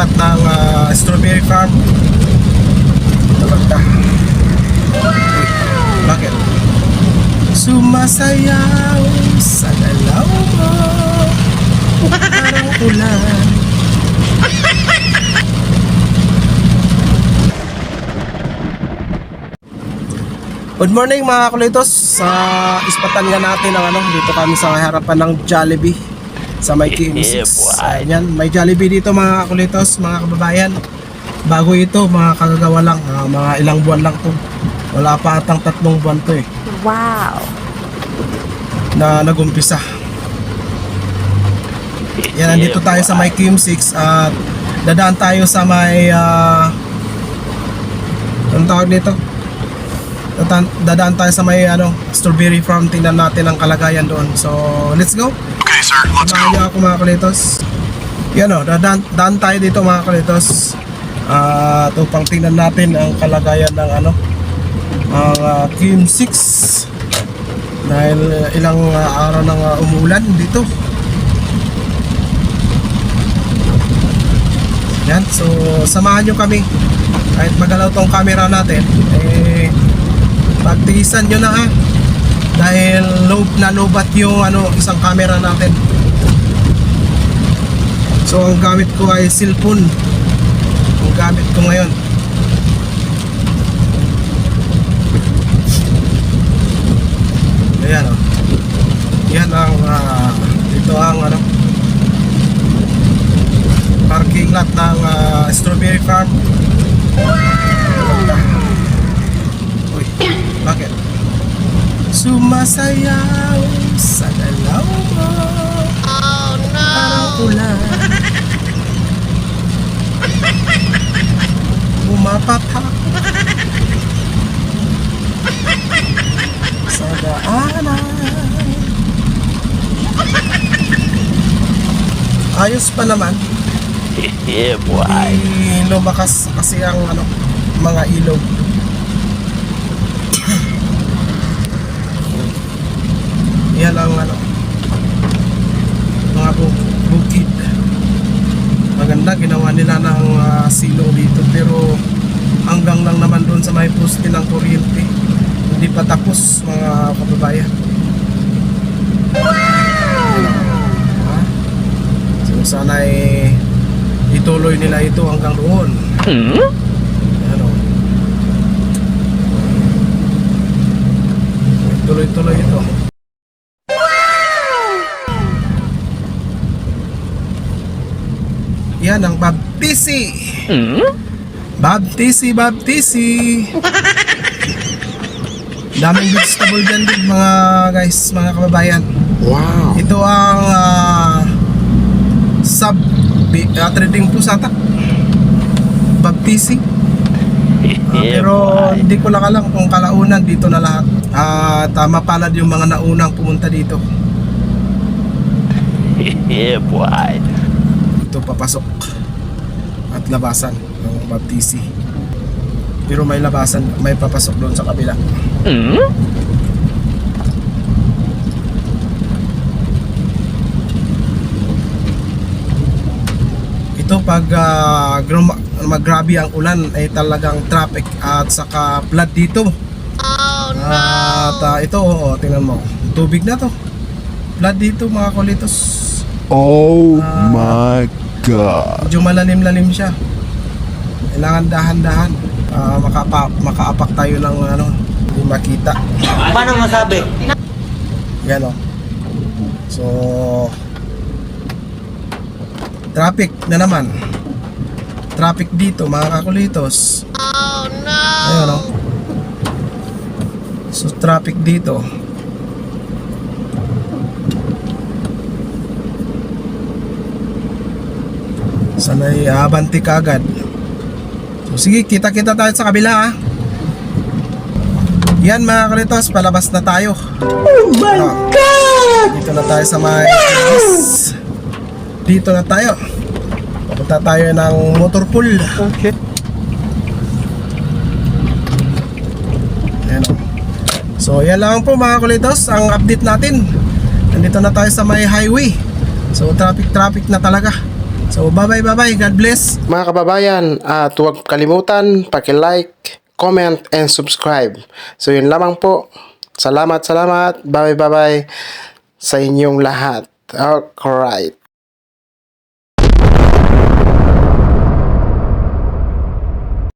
lot ng ah, strawberry farm. Talaga. Uy, bakit? Sumasayaw sa galaw mo Parang ulan Good morning mga kulitos Sa ispatan nga natin ang ano Dito kami sa harapan ng Jollibee Sa may KM6 Ayan, may Jollibee dito mga kulitos Mga kababayan Bago ito mga kagagawa lang ah, Mga ilang buwan lang to Wala pa atang tatlong buwan to eh Wow. na nagumpisa. Yan, nandito tayo sa may QM6 at dadaan tayo sa may uh, anong tawag dito? Dadaan, dadaan tayo sa may ano, strawberry farm. Tingnan natin ang kalagayan doon. So, let's go. Sir. Let's go. ako mga kulitos. Yan o, dadaan, daan tayo dito mga kulitos. Ah, uh, upang tingnan natin ang kalagayan ng ano, ang uh, QM6 dahil uh, ilang uh, araw nang uh, umulan dito. Yan, so samahan nyo kami. Kahit magalaw tong camera natin, eh, pagtigisan nyo na ha. Dahil low, nalobat yung ano, isang camera natin. So ang gamit ko ay cellphone. Ang gamit ko ngayon. Ayan o. Yan ang ah, ito ang ano parking lot ng ah, strawberry farm. Sumasayaw sa galaw mo Oh no! Parang ulan Pumapatak Sa daanan Ayos pa naman Yeah, boy. Di lumakas kasi ang ano, mga ilog. Yan ang ano, mga bu- bukid. Maganda, ginawa nila ng ah, silong dito pero hanggang lang naman doon sa may poste ng kuryente. Hindi pa tapos mga kababayan. So sana eh, ituloy nila ito hanggang doon. Ano? Tuloy-tuloy ito. Yan ang baptisi. Baptisi, baptisi. Daming vegetable dyan din mga guys, mga kababayan. Wow. Ito ang ah, sub ah, trading po sa Baptisi. Ah, Yeah, pero boy. hindi ko lang alam kung kalaunan dito na lahat. At tama palad yung mga naunang pumunta dito. Yeah, boy. Ito papasok at labasan ng Baptisi. Pero may labasan, may papasok doon sa kabila. Ito pag uh, maggrabe ang ulan ay talagang traffic at saka flood dito. Oh no! At ah, ito, oh, tingnan mo. Tubig na to. Flood dito mga kulitos. Oh Ah. my God. Medyo malalim-lalim siya. Kailangan dahan-dahan. Ah, makapa, makaapak tayo ng ano, hindi makita. Paano masabi? Yan o. So, traffic na naman. Traffic dito, mga kakulitos. Oh no! Ayan o. So, traffic dito. Sanay abanti ka agad. So, sige, kita-kita tayo sa kabila ha. Yan mga kulitos, palabas na tayo. Oh my God! Dito na tayo sa may yes. Dito na tayo. Papunta tayo ng motor pool. Okay. Ayan o. So yan lang po mga kulitos ang update natin. Nandito na tayo sa may highway. So traffic traffic na talaga. So, bye-bye, bye-bye. God bless. Mga kababayan, at huwag kalimutan, paki-like, comment, and subscribe. So, yun lamang po. Salamat, salamat. Bye-bye, bye-bye sa inyong lahat. Alright.